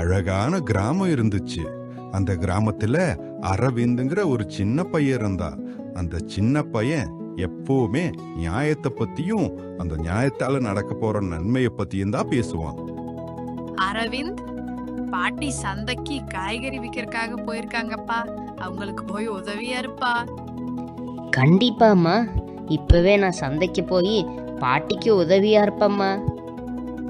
அழகான கிராமம் இருந்துச்சு. அந்த கிராமத்துல அரவிந்துங்கிற ஒரு சின்ன பையன் இருந்தா. அந்த சின்ன பையன் எப்பவுமே நியாயத்தை பத்தியும் அந்த நியாயத்தால நடக்க போற நன்மையை பத்தியும் தான் பேசுவான். அரவிந்த் பாட்டி சந்தைக்கு காய்கறி விற்கிறதுக்காக போயிருக்காங்கப்பா. அவங்களுக்கு போய் உதவியா இருப்பா. கண்டிப்பாம்மா. இப்பவே நான் சந்தைக்கு போய் பாட்டிக்கு உதவியா இருப்பம்மா.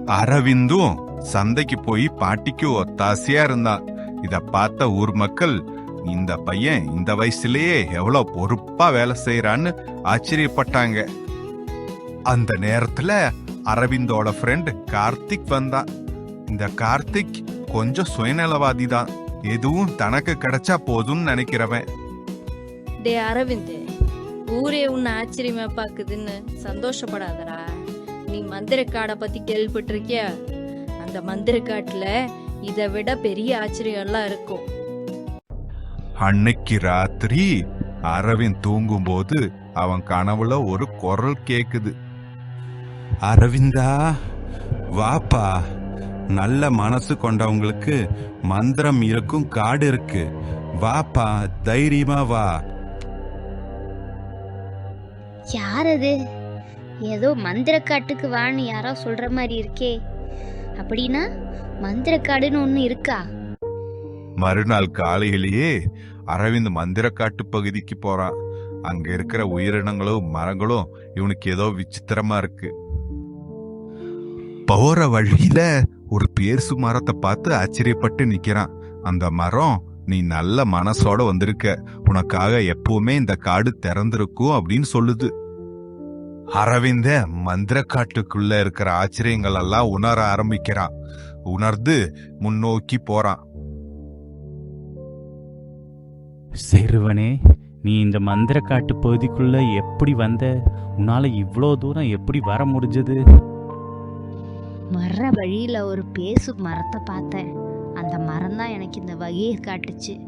அரவிந்தும் சந்தைக்கு போய் பாட்டிக்கு ஒத்தாசையா இருந்தான் இத பார்த்த ஊர் மக்கள் இந்த பையன் இந்த வயசுலயே எவ்வளவு பொறுப்பா வேலை செய்யறான்னு ஆச்சரியப்பட்டாங்க. அந்த நேரத்துல அரவிந்தோட ஃப்ரெண்ட் கார்த்திக் வந்தான் இந்த கார்த்திக் கொஞ்சம் சுயநலவாதி தான் எதுவும் தனக்கு கிடைச்சா போதும்னு நினைக்கிறவன். டே அரவிந்த் ஊரே உன்னை ஆச்சரியமா பாக்குதுன்னு சந்தோஷப்படாதடா. நீ மந்திரக்காடை பத்தி கேள்விப்பட்டிருக்கியா? அந்த மந்திரக்காட்டுல இதை விட பெரிய ஆச்சரியம்லாம் இருக்கும். அன்னைக்கு ராத்திரி அரவிந்த் தூங்கும்போது அவன் கனவுல ஒரு குரல் கேக்குது. அரவிந்தா வாப்பா. நல்ல மனசு கொண்டவங்களுக்கு மந்திரம் இருக்கும் காடு இருக்கு. வாப்பா தைரியமா வா. யார் அது? ஏதோ மந்திரக்காட்டுக்கு வான்னு யாரோ சொல்ற மாதிரி இருக்கே. அப்படின்னா மந்திரக்காடுன்னு ஒன்று இருக்கா? மறுநாள் காலையிலேயே அரவிந்த் மந்திரக்காட்டு பகுதிக்கு போறான் அங்க இருக்கிற உயிரினங்களும் மரங்களும் இவனுக்கு ஏதோ விசித்திரமா இருக்கு. போற வழியில ஒரு பேர்சு மரத்தை பார்த்து ஆச்சரியப்பட்டு நிக்கிறான். அந்த மரம் நீ நல்ல மனசோட வந்திருக்க. உனக்காக எப்பவுமே இந்த காடு திறந்திருக்கும் அப்படின்னு சொல்லுது. அரவிந்த மந்திரக்காட்டுக்குள்ள இருக்கிற ஆச்சரியங்கள் எல்லாம் உணர ஆரம்பிக்கிறான் உணர்ந்து முன்னோக்கி போறான் சிறுவனே நீ இந்த மந்திரக்காட்டு பகுதிக்குள்ள எப்படி வந்த? உன்னால இவ்வளோ தூரம் எப்படி வர முடிஞ்சது? வர்ற வழியில ஒரு பேசு மரத்தை பார்த்தேன். அந்த மரம் தான் எனக்கு இந்த வகையை காட்டுச்சு.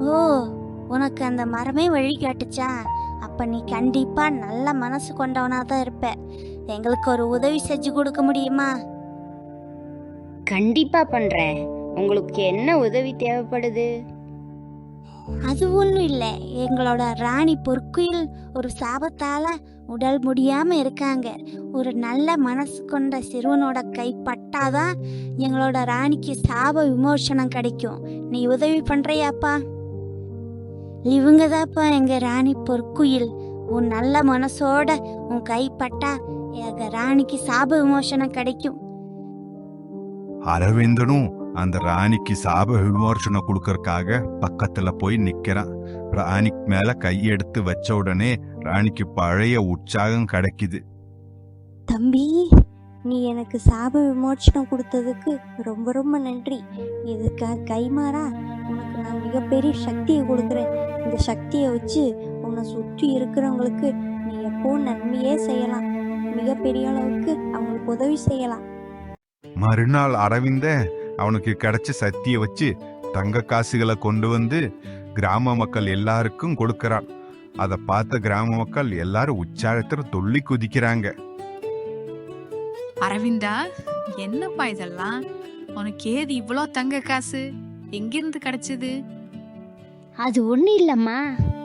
ஓ உனக்கு அந்த மரமே வழி காட்டுச்சா? அப்ப நீ கண்டிப்பா நல்ல மனசு கொண்டவனா தான் இருப்ப. எங்களுக்கு ஒரு உதவி செஞ்சு கொடுக்க முடியுமா? கண்டிப்பா பண்றேன். உங்களுக்கு என்ன உதவி தேவைப்படுது? அது ஒன்றும் இல்லை. எங்களோட ராணி பொற்குயில் ஒரு சாபத்தால உடல் முடியாம இருக்காங்க. ஒரு நல்ல மனசு கொண்ட சிறுவனோட கை பட்டாதான் எங்களோட ராணிக்கு சாப விமோசனம் கிடைக்கும். நீ உதவி பண்றியாப்பா? இவங்க தான்ப்பா எங்க ராணி பொற்குயில். உன் நல்ல மனசோட உன் கை பட்டா எங்க ராணிக்கு சாப விமோசனம் கிடைக்கும். அரவிந்தனும் அந்த ராணிக்கு சாப விமோசனம் கொடுக்கறதுக்காக பக்கத்துல போய் நிக்கிறான். ராணிக்கு மேல கையெடுத்து வச்ச உடனே ராணிக்கு பழைய உற்சாகம் கிடைக்குது. தம்பி நீ எனக்கு சாப விமோச்சனம் கொடுத்ததுக்கு ரொம்ப ரொம்ப நன்றி. இதுக்காக கைமாறா உனக்கு நான் மிகப்பெரிய சக்தியை கொடுக்குறேன். இந்த சக்தியை வச்சு உன்னை சுற்றி இருக்கிறவங்களுக்கு நீ எப்பவும் நன்மையே செய்யலாம். மிகப்பெரிய அளவுக்கு அவங்களுக்கு உதவி செய்யலாம். மறுநாள் அரவிந்த அவனுக்கு கிடைச்ச சக்தியை வச்சு தங்க காசுகளை கொண்டு வந்து கிராம மக்கள் எல்லாருக்கும் கொடுக்கறான். அதை பார்த்த கிராம மக்கள் எல்லாரும் உற்சாகத்துல துள்ளி குதிக்கிறாங்க. அரவிந்தா என்னப்பா இதெல்லாம்? உனக்கு ஏது இவ்வளோ தங்க காசு? எங்கிருந்து கிடைச்சது? அது ஒன்றும் இல்லைம்மா.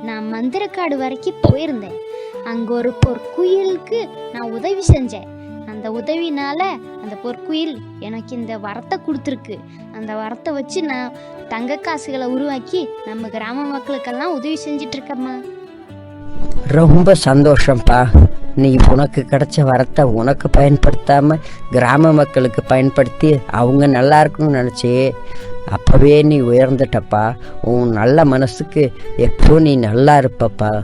நான் மந்திரக்காடு வரைக்கும் போயிருந்தேன். அங்கே ஒரு பொற்குயிலுக்கு நான் உதவி செஞ்சேன். அந்த உதவினால அந்த பொற்குயில் எனக்கு இந்த வரத்தை கொடுத்துருக்கு. அந்த வரத்தை வச்சு நான் தங்க காசுகளை உருவாக்கி நம்ம கிராம மக்களுக்கெல்லாம் உதவி செஞ்சிட்ருக்கம்மா. ரொம்ப சந்தோஷம்ப்பா நீ உனக்கு கிடைச்ச வரத்தை உனக்கு பயன்படுத்தாமல் கிராம மக்களுக்கு பயன்படுத்தி அவங்க நல்லா இருக்கணும்னு நினச்சி. அப்பவே நீ உயர்ந்துட்டப்பா. உன் நல்ல மனசுக்கு எப்போ நீ நல்லா இருப்பப்பா.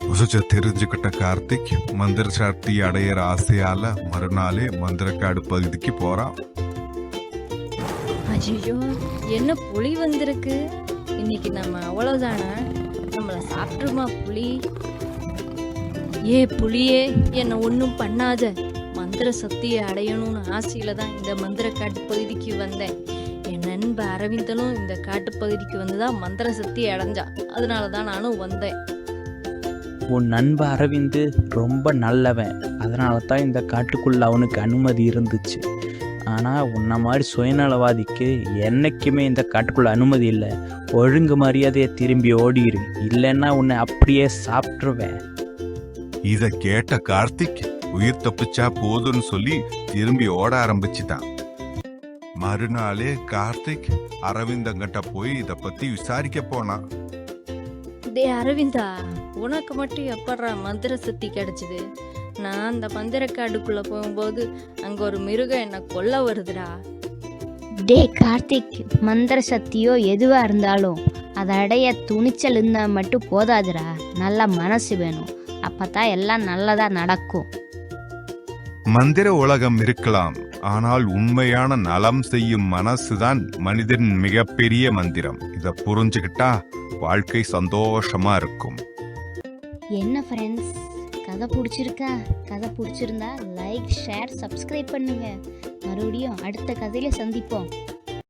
உசச்ச தெரிஞ்சுக்கிட்ட கார்த்திக் மந்திர சக்தி அடையிற ஆசையால மறுநாளே மந்திரக்காடு பகுதிக்கு போறான். ஐயோ என்ன புலி வந்திருக்கு? இன்னைக்கு நம்ம அவ்வளவுதானா? நம்மள சாப்பிட்டுருமா புலி? ஏ புலியே என்னை ஒன்றும் பண்ணாத. மந்திர சக்தியை அடையணும்னு ஆசையில தான் இந்த மந்திர காட்டு பகுதிக்கு வந்தேன். நண்ப அரவிந்தனும் இந்த காட்டு பகுதிக்கு வந்து தான் மந்திர சக்தி அடைஞ்சான் அதனால தான் நானும் வந்தேன். உன் நண்ப அரவிந்து ரொம்ப நல்லவன். அதனால தான் இந்த காட்டுக்குள்ள அவனுக்கு அனுமதி இருந்துச்சு. ஆனால் உன்ன மாதிரி சுயநலவாதிக்கு என்னைக்குமே இந்த காட்டுக்குள்ள அனுமதி இல்லை. ஒழுங்கு மரியாதையை திரும்பி ஓடிரு. இல்லைன்னா உன்னை அப்படியே சாப்பிட்ருவேன் இத கேட்ட கார்த்திக் உயிர் தப்பிச்சா போதும்னு சொல்லி திரும்பி ஓட ஆரம்பிச்சுட்டான். மறுநாளே கார்த்திக் அரவிந்தங்கிட்ட போய் இத பத்தி விசாரிக்க போனான் டே அரவிந்தா உனக்கு மட்டும் எப்பட்றா மந்திர சக்தி கிடைச்சது? நான் அந்த மந்திரக்காடுக்குள்ள போகும்போது அங்க ஒரு மிருகம் என்ன கொல்ல வருதுடா. டே கார்த்திக் மந்திர சக்தியோ எதுவா இருந்தாலும் அதை அடைய துணிச்சல் இருந்தா மட்டும் போதாதுடா. நல்ல மனசு வேணும். அப்பதான் எல்லாம் நல்லதா நடக்கும். மந்திர உலகம் இருக்கலாம். ஆனால் உண்மையான நலம் செய்யும் மனசுதான் மனிதன் மிகப்பெரிய மந்திரம். இத புரிஞ்சுக்கிட்டா வாழ்க்கை சந்தோஷமா இருக்கும். என்ன ஃப்ரெண்ட்ஸ் கதை பிடிச்சிருக்கா? கதை பிடிச்சிருந்தா லைக் ஷேர் சப்ஸ்கிரைப் பண்ணுங்க. மறுபடியும் அடுத்த கதையில சந்திப்போம்.